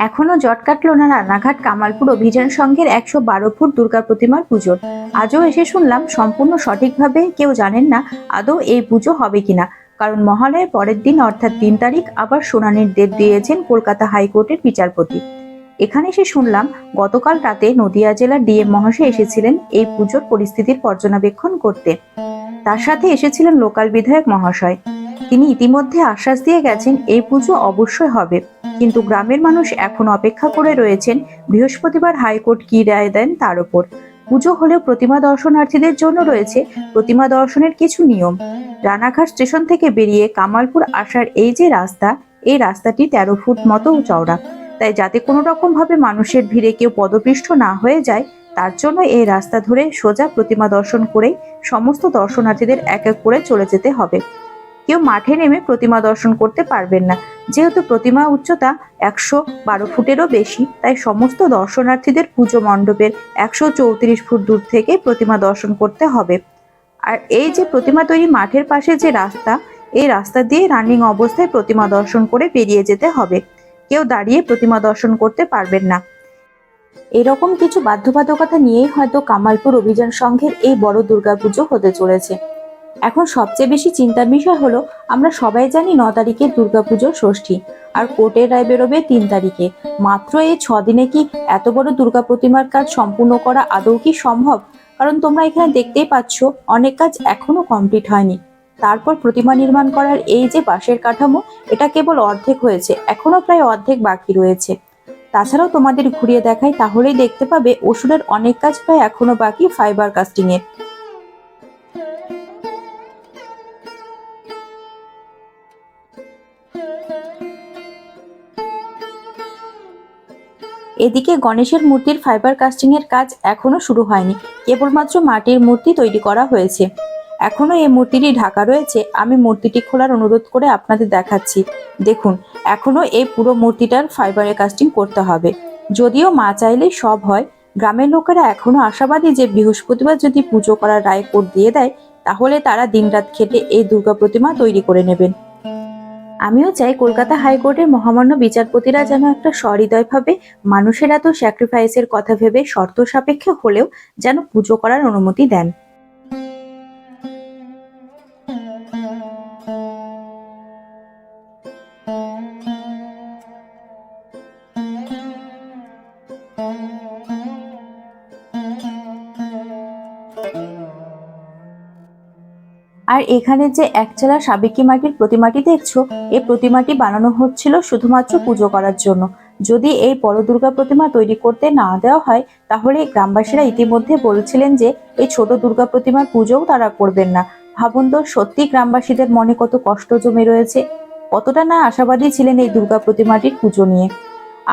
এখনও জট কাটলো না রানাঘাট কামালপুর অভিযান সংঘের একশো বারো ফুট দুর্গা প্রতিমার পুজোর আজও এসে শুনলাম, সম্পূর্ণ সঠিকভাবে কেউ জানেন না আদৌ এই পুজো হবে কিনা। কারণ মহালয়ের পরের দিন, অর্থাৎ তিন তারিখ, আবার শুনানির ডেট দিয়েছেন কলকাতা হাইকোর্টের বিচারপতি। এখানে এসে শুনলাম, গতকাল রাতে নদিয়া জেলার ডিএম মহাশয় এসেছিলেন এই পুজোর পরিস্থিতির পর্যবেক্ষণ করতে। তার সাথে এসেছিলেন লোকাল বিধায়ক মহাশয়। তিনি ইতিমধ্যে আশ্বাস দিয়ে গেছেন এই পুজো অবশ্যই হবে। কিন্তু গ্রামের মানুষ এখন অপেক্ষা করে রয়েছেন বৃহস্পতিবার হাইকোর্ট কি রায় দেন তার উপর পুজো হলেও প্রতিমা দর্শনার্থীদের জন্য রয়েছে প্রতিমা দর্শনের কিছু নিয়ম। রানাঘাট স্টেশন থেকে বেরিয়ে কামালপুর আসার এই যে রাস্তা, এই রাস্তাটি তেরো ফুট মতো চওড়া। তাই যাতে কোনো রকম ভাবে মানুষের ভিড়ে কেউ পদপৃষ্ঠ না হয়ে যায়, তার জন্য এই রাস্তা ধরে সোজা প্রতিমা দর্শন করেই সমস্ত দর্শনার্থীদের এক এক করে চলে যেতে হবে। কেউ মাঠে নেমে প্রতিমা দর্শন করতে পারবেন না। যেহেতু প্রতিমা উচ্চতা একশো বারো ফুটেরও বেশি, তাই সমস্ত দর্শনার্থীদের পুজো মণ্ডপের একশো চৌত্রিশ ফুট দূর থেকে প্রতিমা দর্শন করতে হবে। আর এই যে প্রতিমা তৈরি মাঠের পাশে যে রাস্তা, এই রাস্তা দিয়ে রানিং অবস্থায় প্রতিমা দর্শন করে বেরিয়ে যেতে হবে। কেউ দাঁড়িয়ে প্রতিমা দর্শন করতে পারবেন না। এরকম কিছু বাধ্যবাধকতা নিয়েই হয়তো কামালপুর অভিযান সংঘের এই বড় দুর্গাপুজো হতে চলেছে। এখন সবচেয়ে বেশি চিন্তার বিষয় হলো, আমরা সবাই জানি ন তারিখে দুর্গাপুজোর ষষ্ঠী, আর কোর্টের রায় বেরোবে তিন তারিখে। মাত্র এই ছ দিনে কি এত বড় দুর্গা প্রতিমার কাজ সম্পূর্ণ করা আদৌ কি সম্ভব? কারণ তোমরা এখানে দেখতেই পাচ্ছ, অনেক কাজ এখনও কমপ্লিট হয়নি। তারপর প্রতিমা নির্মাণ করার এই যে বাঁশের কাঠামো, এটা কেবল অর্ধেক হয়েছে, এখনও প্রায় অর্ধেক বাকি রয়েছে। তাছাড়াও তোমাদের ঘুরিয়ে দেখাই, তাহলেই দেখতে পাবে, ওষুধের অনেক কাজ প্রায় এখনও বাকি, ফাইবার কাস্টিং এদিকে গণেশের মূর্তির ফাইবার কাস্টিং এর কাজ এখনও শুরু হয়নি, কেবলমাত্র মাটির মূর্তি তৈরি করা হয়েছে। এখনও এই মূর্তিটি ঢাকা রয়েছে, আমি মূর্তিটি খোলার অনুরোধ করে আপনাদের দেখাচ্ছি। দেখুন, এখনও এই পুরো মূর্তিটার ফাইবারে কাস্টিং করতে হবে। যদিও মা চাইলে সব হয়, গ্রামের লোকেরা এখনও আশাবাদী যে বৃহস্পতিবার যদি পুজো করার রায় কোর্ট দিয়ে দেয়, তাহলে তারা দিনরাত খেটে এই দুর্গা প্রতিমা তৈরি করে নেবেন। আমিও চাই কলকাতা হাইকোর্টের মহামান্য বিচারপতিরা যেন একটা সহৃদয়ভাবে মানুষের এত স্যাক্রিফাইসের কথা ভেবে শর্ত সাপেক্ষে হলেও যেন পুজো করার অনুমতি দেন। আর এখানে যে একচালা সাবেকি মাটির প্রতিমাটি দেখছ এই প্রতিমাটি বানানো হচ্ছিল শুধুমাত্র পুজো করার জন্য। যদি এই দুর্গা প্রতিমা তৈরি করতে না দেওয়া হয়, তাহলে গ্রামবাসীরা ইতিমধ্যে বলছিলেন যে, এই ছোট দুর্গা প্রতিমার পুজোও তারা করবেন না। ভাবুন তো সত্যি গ্রামবাসীদের মনে কত কষ্ট জমে রয়েছে। কতটা না আশাবাদী ছিলেন এই দুর্গা প্রতিমাটির পুজো নিয়ে।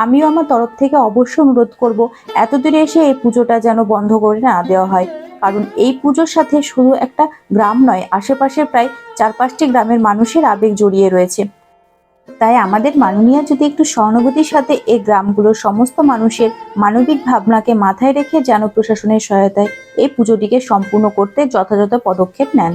আমিও আমার তরফ থেকে অবশ্যই অনুরোধ করব এত দূরে এসে এই পুজোটা যেন বন্ধ করে না দেওয়া হয়। কারণ এই পুজোর সাথে শুধু একটা গ্রাম নয় আশেপাশে প্রায় চার পাঁচটি গ্রামের মানুষের আবেগ জড়িয়ে রয়েছে। তাই আমাদের মাননীয় যদি একটু সহানুভূতির সাথে এই গ্রামগুলোর সমস্ত মানুষের মানবিক ভাবনাকে মাথায় রেখে যেন প্রশাসনের সহায়তায় এই পুজোটিকে সম্পূর্ণ করতে যথাযথ পদক্ষেপ নেন।